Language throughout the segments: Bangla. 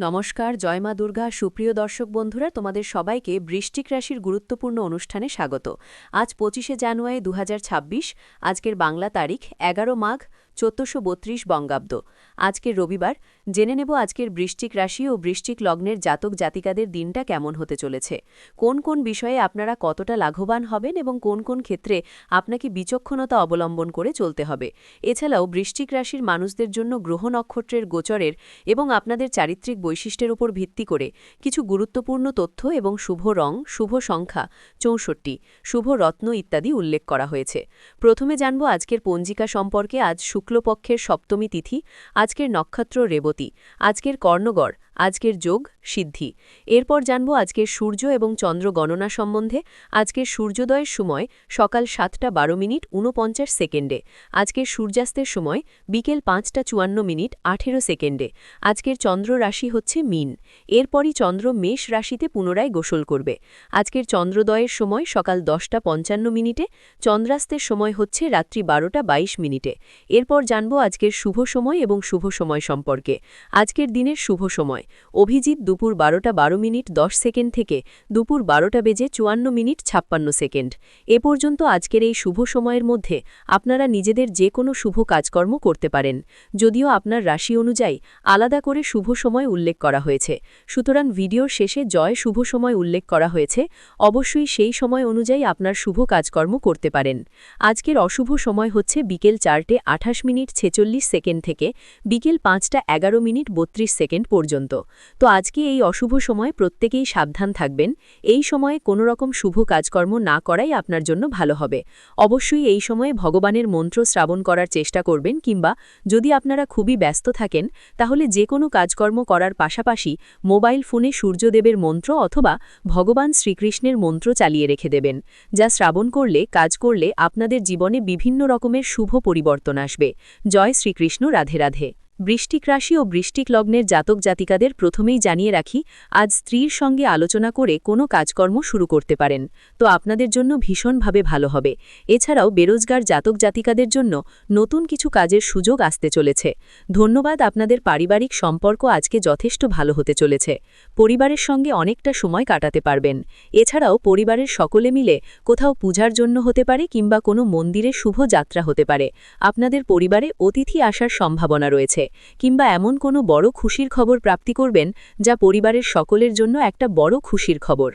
নমস্কার জয়মা দুর্গা। সুপ্রিয় দর্শক বন্ধুরা, তোমাদের সবাইকে বৃষ্টিক রাশির গুরুত্বপূর্ণ অনুষ্ঠানে স্বাগত। আজ পঁচিশে জানুয়ারি দু হাজার ছাব্বিশ, আজকের বাংলা তারিখ, এগারো মাঘ চোদ্দশো বত্রিশ বঙ্গাব্দ। আজকের রবিবার, জেনে নেব আজকের বৃষ্টিক রাশি ও বৃষ্টিক লগ্নের জাতক জাতিকাদের দিনটা কেমন হতে চলেছে। কোন কোন বিষয়ে আপনারা কতটা লাভবান হবেন এবং কোন কোন ক্ষেত্রে আপনাকে বিচক্ষণতা অবলম্বন করে চলতে হবে। এছাড়াও বৃষ্টিক রাশির মানুষদের জন্য গ্রহ নক্ষত্রের গোচরের এবং আপনাদের চারিত্রিক বৈশিষ্ট্যের উপর ভিত্তি করে কিছু গুরুত্বপূর্ণ তথ্য এবং শুভ রং, শুভ সংখ্যা চৌষট্টি, শুভ রত্ন ইত্যাদি উল্লেখ করা হয়েছে। প্রথমে জানব আজকের পঞ্জিকা সম্পর্কে আজ শুক্লপক্ষের সপ্তমী তিথি আজকের নক্ষত্র রেবতী আজকের কর্ণগড় আজকের যোগ সিদ্ধি। এরপর জানব আজকের সূর্য এবং চন্দ্র গণনা সম্বন্ধে। আজকের সূর্যোদয়ের সময় সকাল সাতটা বারো মিনিট ঊনপঞ্চাশ সেকেন্ডে। আজকের সূর্যাস্তের সময় বিকেল পাঁচটা চুয়ান্ন মিনিট আঠেরো সেকেন্ডে। আজকের চন্দ্র রাশি হচ্ছে মিন। এরপরই চন্দ্র মেষ রাশিতে পুনরায় গোসল করবে। আজকের চন্দ্রোদয়ের সময় সকাল দশটা পঞ্চান্ন মিনিটে। চন্দ্রাস্তের সময় হচ্ছে রাত্রি বারোটা বাইশ মিনিটে। এরপর জানব আজকের শুভ সময় এবং শুভ সময় সম্পর্কে। আজকের দিনের শুভ সময়। অভিজিৎ দুপুর বারোটা বারো মিনিট দশ সেকেন্ড থেকে দুপুর বারোটা বেজে চুয়ান্ন মিনিট ছাপ্পান্ন সেকেন্ড। এ পর্যন্ত আজকের এই শুভ সময়ের মধ্যে আপনারা নিজেদের যে কোনো শুভ কাজকর্ম করতে পারেন। যদিও আপনার রাশি অনুযায়ী আলাদা করে শুভ সময় উল্লেখ করা হয়েছে। সুতরাং ভিডিওর শেষে জয় শুভ সময় উল্লেখ করা হয়েছে। অবশ্যই সেই সময় অনুযায়ী আপনার শুভ কাজকর্ম করতে পারেন। আজকের অশুভ সময় হচ্ছে বিকেল চারটে আঠাশ মিনিট ছেচল্লিশ সেকেন্ড থেকে বিকেল পাঁচটা এগারো মিনিট বত্রিশ সেকেন্ড পর্যন্ত। তো আজকে এই অশুভ সময় প্রত্যেকেই সাবধান থাকবেন। এই সময়ে কোনো রকম শুভ কাজকর্ম না করাই আপনার জন্য ভালো হবে। অবশ্যই এই সময়ে ভগবানের মন্ত্র শ্রাবণ করার চেষ্টা করবেন কিংবা যদি আপনারা খুবই ব্যস্ত থাকেন, তাহলে যে কোনো কাজকর্ম করার পাশাপাশি মোবাইল ফোনে সূর্যদেবের মন্ত্র অথবা ভগবান শ্রীকৃষ্ণের মন্ত্র চালিয়ে রেখে দেবেন, যা শ্রাবণ করলে, কাজ করলে আপনাদের জীবনে বিভিন্ন রকমের শুভ পরিবর্তন আসবে। জয় শ্রীকৃষ্ণ, রাধে রাধে। বৃষ্টিক রাশি ও বৃষ্টিক লগ্নের জাতক জাতিকাদের প্রথমেই জানিয়ে রাখি, আজ স্ত্রীর সঙ্গে আলোচনা করে কোনো কাজকর্ম শুরু করতে পারেন। তো আপনাদের জন্য ভীষণভাবে ভালো হবে। এছাড়াও বেরোজগার জাতক জাতিকাদের জন্য নতুন কিছু কাজের সুযোগ আসতে চলেছে। ধন্যবাদ, আপনাদের পারিবারিক সম্পর্ক আজকে যথেষ্ট ভালো হতে চলেছে। পরিবারের সঙ্গে অনেকটা সময় কাটাতে পারবেন। এছাড়াও পরিবারের সকলে মিলে কোথাও পূজার জন্য হতে পারে কিংবা কোনো মন্দিরে শুভ যাত্রা হতে পারে। আপনাদের পরিবারে অতিথি আসার সম্ভাবনা রয়েছে। কিংবা এমন কোনো বড় খুশির খবর প্রাপ্তি করবেন যা পরিবারের সকলের জন্য একটা বড় খুশির খবর।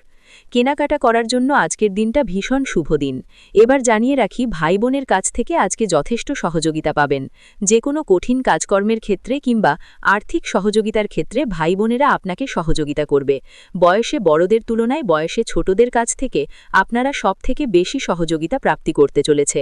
কেনাকাটা করার জন্য আজকের দিনটা ভীষণ শুভ দিন। এবার জানিয়ে রাখি ভাই বোনের কাছ থেকে আজকে যথেষ্ট সহযোগিতা পাবেন। যে কোনো কঠিন কাজকর্মের ক্ষেত্রে কিংবা আর্থিক সহযোগিতার ক্ষেত্রে ভাই বোনেরা আপনাকে সহযোগিতা করবে। বয়সে বড়দের তুলনায় বয়সে ছোটদের কাছ থেকে আপনারা সব থেকে বেশি সহযোগিতা প্রাপ্তি করতে চলেছে।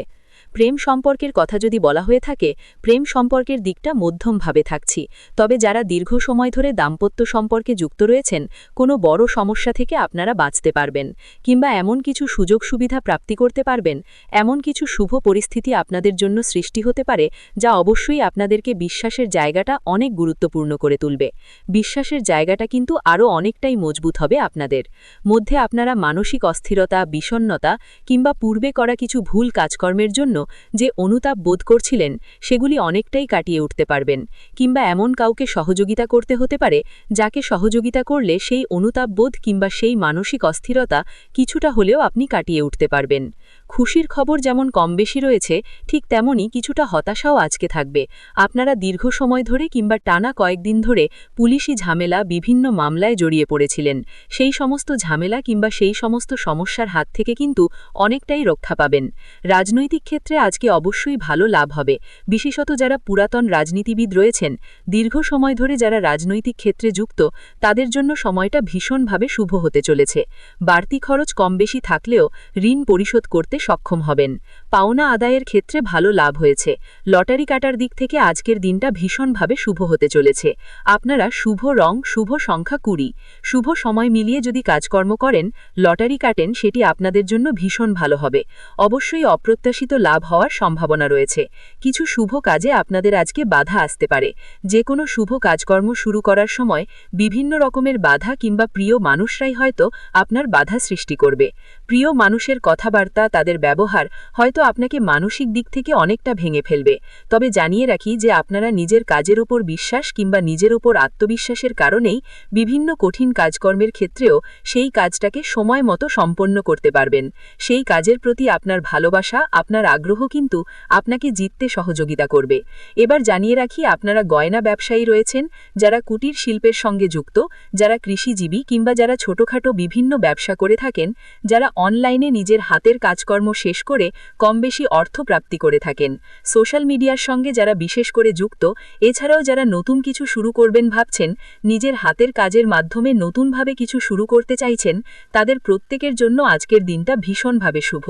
প্রেম সম্পর্কের কথা যদি বলা হয়ে থাকে, প্রেম সম্পর্কের দিকটা মধ্যমভাবে থাকছি। তবে যারা দীর্ঘ সময় ধরে দাম্পত্য সম্পর্কে যুক্ত রয়েছেন, কোনো বড় সমস্যা থেকে আপনারা বাঁচতে পারবেন, কিংবা এমন কিছু সুযোগ সুবিধা প্রাপ্তি করতে পারবেন, এমন কিছু শুভ পরিস্থিতি আপনাদের জন্য সৃষ্টি হতে পারে, যা অবশ্যই আপনাদেরকে বিশ্বাসের জায়গাটা অনেক গুরুত্বপূর্ণ করে তুলবে। বিশ্বাসের জায়গাটা কিন্তু আরও অনেকটাই মজবুত হবে আপনাদের। মধ্যে আপনারা মানসিক অস্থিরতা বিষণ্নতা কিংবা পূর্বে করা কিছু ভুল কাজকর্মের জন্য যে অনুতাপ বোধ করছিলেন, সেগুলি অনেকটাই কাটিয়ে উঠতে পারবেন, কিংবা এমন কাউকে সহযোগিতা করতে হতে পারে, যাকে সহযোগিতা করলে সেই অনুতাপ বোধ কিংবা সেই মানসিক অস্থিরতা কিছুটা হলেও আপনি কাটিয়ে উঠতে পারবেন। খুশির খবর যেমন কম বেশি রয়েছে, ঠিক তেমনই কিছুটা হতাশাও আজকে থাকবে। আপনারা দীর্ঘ সময় ধরে কিংবা টানা কয়েকদিন ধরে পুলিশি ঝামেলা, বিভিন্ন মামলায় জড়িয়ে পড়েছিলেন। সেই সমস্ত ঝামেলা কিংবা সেই সমস্ত সমস্যার হাত থেকে কিন্তু অনেকটাই রক্ষা পাবেন। রাজনৈতিক ক্ষেত্রে আজকে অবশ্যই ভালো লাভ হবে। বিশেষত যারা পুরাতন রাজনীতিবিদ রয়েছেন, দীর্ঘ সময় ধরে যারা রাজনৈতিক ক্ষেত্রে যুক্ত, তাদের জন্য সময়টা ভীষণভাবে শুভ হতে চলেছে। বাড়তি খরচ কম বেশি থাকলেও ঋণ পরিশোধ করতে সক্ষম হবেন। পাওনা আদায়ের ক্ষেত্রে ভালো লাভ হয়েছে। লটারি কাটার দিক থেকে আজকের দিনটা ভীষণভাবে শুভ হতে চলেছে। আপনারা শুভ রং, শুভ সংখ্যা কুড়ি। শুভ সময় মিলিয়ে যদি কাজকর্ম করেন, লটারি কাটেন, সেটি আপনাদের জন্য ভীষণ ভালো হবে। অবশ্যই অপ্রত্যাশিত লাভ হওয়ার সম্ভাবনা রয়েছে। কিছু শুভ কাজে আপনাদের আজকে বাধা আসতে পারে। যে কোনো শুভ কাজকর্ম শুরু করার সময় বিভিন্ন রকমের বাধা কিংবা প্রিয় মানুষরাই হয়তো আপনার বাধা সৃষ্টি করবে। প্রিয় মানুষের কথাবার্তা, তাদের ব্যবহার হয়তো আপনাকে মানসিক দিক থেকে অনেকটা ভেঙে ফেলবে। তবে জানিয়ে রাখি যে আপনারা নিজের কাজের ওপর বিশ্বাস কিংবা নিজের ওপর আত্মবিশ্বাসের কারণেই বিভিন্ন কঠিন কাজকর্মের ক্ষেত্রেও সেই কাজটাকে সময় মতো সম্পন্ন করতে পারবেন। সেই কাজের প্রতি আপনার ভালোবাসা, আপনার আগ্রহ কিন্তু আপনাকে জিততে সহযোগিতা করবে। এবার জানিয়ে রাখি, আপনারা গয়না ব্যবসায়ী রয়েছেন, যারা কুটির শিল্পের সঙ্গে যুক্ত, যারা কৃষিজীবী কিংবা যারা ছোটখাটো বিভিন্ন ব্যবসা করে থাকেন, যারা অনলাইনে নিজের হাতের কাজকর্ম শেষ করে কমবেশি অর্থ প্রাপ্তি করে থাকেন। সোশ্যাল মিডিয়ার সঙ্গে যারা বিশেষ করে যুক্ত, এছাড়াও যারা নতুন কিছু শুরু করবেন ভাবছেন, নিজের হাতের কাজের মাধ্যমে নতুনভাবে কিছু শুরু করতে চাইছেন, তাদের প্রত্যেকের জন্য আজকের দিনটা ভীষণভাবে শুভ।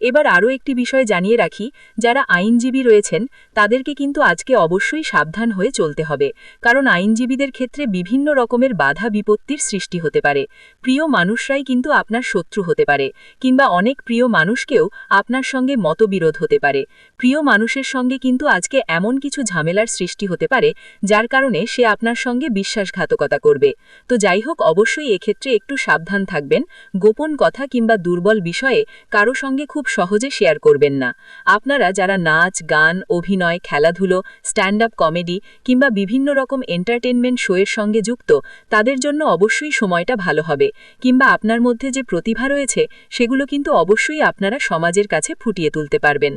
এবার আরও একটি বিষয় জানিয়ে রাখি, যারা আইনজীবী রয়েছেন, তাদেরকে কিন্তু আজকে অবশ্যই সাবধান হয়ে চলতে হবে, কারণ আইনজীবীদের ক্ষেত্রে বিভিন্ন রকমের বাধা বিপত্তির সৃষ্টি হতে পারে। প্রিয় মানুষরাই কিন্তু আপনার শত্রু হতে পারে, কিংবা অনেক প্রিয় মানুষকেও আপনার সঙ্গে মতবিরোধ হতে পারে। প্রিয় মানুষের সঙ্গে কিন্তু আজকে এমন কিছু ঝামেলার সৃষ্টি হতে পারে, যার কারণে সে আপনার সঙ্গে বিশ্বাসঘাতকতা করবে। তো যাই হোক, অবশ্যই এক্ষেত্রে একটু সাবধান থাকবেন। গোপন কথা কিংবা দুর্বল বিষয়ে কারও সঙ্গে খুব সহজে শেয়ার করবেন না। আপনারা যারা নাচ, গান, অভিনয়, খেলাধুলো স্ট্যান্ড আপ কমেডি কিংবা বিভিন্ন রকম এন্টারটেনমেন্ট শোয়ের সঙ্গে যুক্ত, তাদের জন্য অবশ্যই সময়টা ভালো হবে। কিংবা আপনার মধ্যে যে প্রতিভা রয়েছে, সেগুলো কিন্তু অবশ্যই আপনারা সমাজের কাছে ফুটিয়ে তুলতে পারবেন।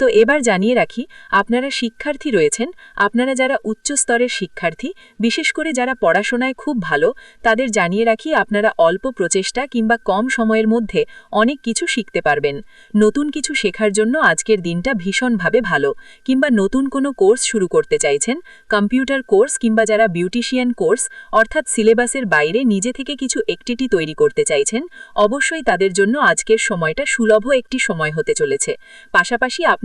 তো এবার জানিয়ে রাখি, আপনারা শিক্ষার্থী রয়েছেন, আপনারা যারা উচ্চ স্তরের শিক্ষার্থী, বিশেষ করে যারা পড়াশোনায় খুব ভালো, তাদের জানিয়ে রাখি আপনারা অল্প প্রচেষ্টা কিংবা কম সময়ের মধ্যে অনেক কিছু শিখতে পারবেন। নতুন কিছু শেখার জন্য আজকের দিনটা ভীষণভাবে ভালো। কিংবা নতুন কোনো কোর্স শুরু করতে চাইছেন, কম্পিউটার কোর্স কিংবা যারা বিউটিশিয়ান কোর্স, অর্থাৎ সিলেবাসের বাইরে নিজে থেকে কিছু একটিটি তৈরি করতে চাইছেন, অবশ্যই তাদের জন্য আজকের সময়টা সুলভ একটি সময় হতে চলেছে। পাশাপাশি আপনারা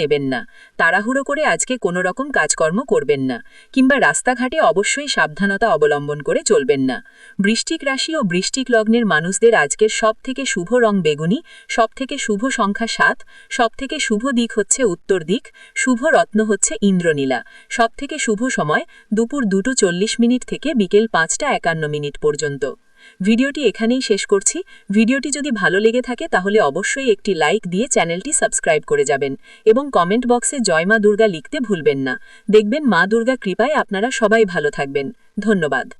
নেবেন না। তাড়াহুড়ো করে আজকে কোনো রকম কাজকর্ম করবেন না, কিংবা রাস্তাঘাটে অবশ্যই সাবধানতা অবলম্বন করে চলবেন না। বৃষ্টিক রাশি ও বৃষ্টিক লগ্নের মানুষদের আজকের সব থেকে শুভ রং বেগুনি সব থেকে শুভ সংখ্যা সাত সব থেকে শুভ দিক হচ্ছে উত্তর দিক, শুভ রত্ন হচ্ছে ইন্দ্রনীলা সব থেকে শুভ সময় দুপুর দুটো চল্লিশ মিনিট থেকে বিকেল পাঁচটা একান্ন মিনিট পর্যন্ত। ভিডিওটি এখানেই শেষ করছি। ভিডিওটি যদি ভালো লেগে থাকে তাহলে অবশ্যই একটি লাইক দিয়ে চ্যানেলটি সাবস্ক্রাইব করে যাবেন এবং কমেন্ট বক্সে জয় মা দুর্গা লিখতে ভুলবেন না। দেখবেন মা দুর্গা কৃপায় আপনারা সবাই ভালো থাকবেন। ধন্যবাদ।